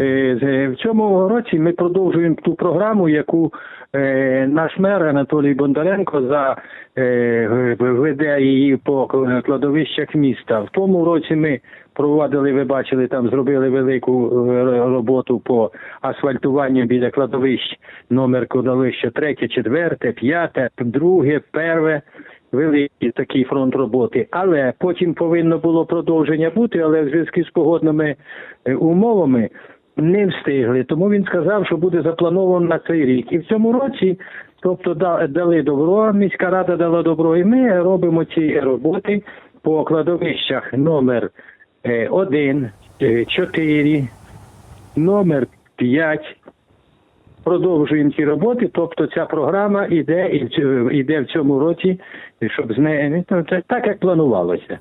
Е, з- В цьому році ми продовжуємо ту програму, яку е, наш мер Анатолій Бондаренко за е, її по кладовищах міста. В тому році ми проводили, ви бачили, там зробили велику е, роботу по асфальтуванню біля кладовищ номер кладовища третє, четверте, п'яте, друге, перше. Великий такий фронт роботи, але потім повинно було продовження бути, але в зв'язку з погодними е, умовами не встигли. Тому він сказав, що буде заплановано на цей рік. І в цьому році, тобто дали добро, міська рада дала добро, і ми робимо ці роботи по кладовищах номер 1, 4, номер 5. Продовжуємо ці роботи, тобто ця програма іде в іде в цьому році, щоб з нею ну, так як планувалося.